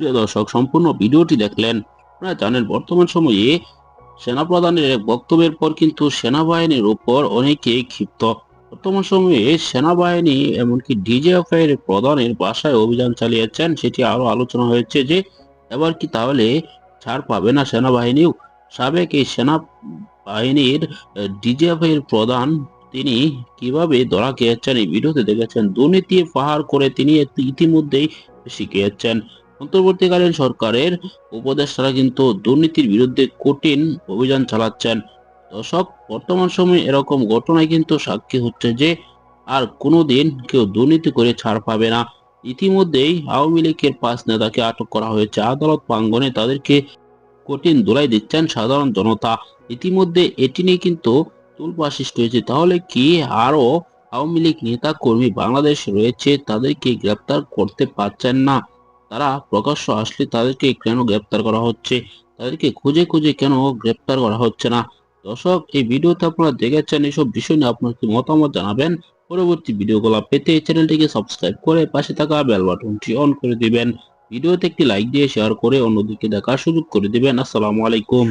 প্রিয় দর্শক সম্পূর্ণ ভিডিওটি দেখলেন। আপনারা জানেন, বর্তমান সময়ে সেনাপ্রধানের এক বক্তব্যের পর কিন্তু সেনাবাহিনীর উপর অনেকেই ক্ষিপ্ত। বর্তমান সময়ে সেনাবাহিনী, এমনকি ডিজিএফআই এর প্রধানের বাসায় অভিযান চালিয়েছেন, সেটি আরও আলোচনা হয়েছে যে, এবার কি তাহলে ছাড় পাবে না সেনাবাহিনীও? সাবেক এই সেনা বাহিনীর ডিজিএফআই এর প্রধান, তিনি কীভাবে ধরা খেয়েছেন এই ভিডিওতে দেখেছেন, দুর্নীতি পাহাড় করে তিনি ইতি- ইতিমধ্যেই শিখিয়েছেন অন্তর্বর্তীকালীন সরকারের উপদেষ্টারা কিন্তু দুর্নীতির বিরুদ্ধে কঠিন অভিযান চালাচ্ছেন। দর্শক, বর্তমান সময়ে এরকম ঘটনায় কিন্তু সাক্ষী হচ্ছে যে আর কোনোদিন কেউ দুর্নীতি করে ছাড় পাবে না। ইতিমধ্যেই আওয়ামী লীগের পাঁচ নেতাকে আটক করা হয়েছে। আদালত প্রাঙ্গনে তাদেরকে কঠিন দোলাই দিচ্ছেন সাধারণ জনতা। ইতিমধ্যে এটি নিয়ে কিন্তু তুলপা সৃষ্টি হয়েছে। তাহলে কি আরও আওয়ামী লীগ নেতা কর্মী বাংলাদেশ রয়েছে, তাদেরকে গ্রেপ্তার করতে পারছেন না? তারা প্রকাশ্য আসলে তাদেরকে কেন গ্রেপ্তার করা হচ্ছে? তাদেরকে খুঁজে খুঁজে কেন গ্রেপ্তার করা হচ্ছে না? দর্শক, এই ভিডিওতে আপনারা দেখেছেন এইসব বিষয় নিয়ে আপনার কি মতামত জানাবেন? পরবর্তী ভিডিওগুলো পেতে চ্যানেলটিকে সাবস্ক্রাইব করে পাশে থাকা বেল বাটনটি অন করে দিবেন। ভিডিওতে একটি লাইক দিয়ে শেয়ার করে অন্যদিকে দেখার সুযোগ করে দিবেন। আসসালামু আলাইকুম।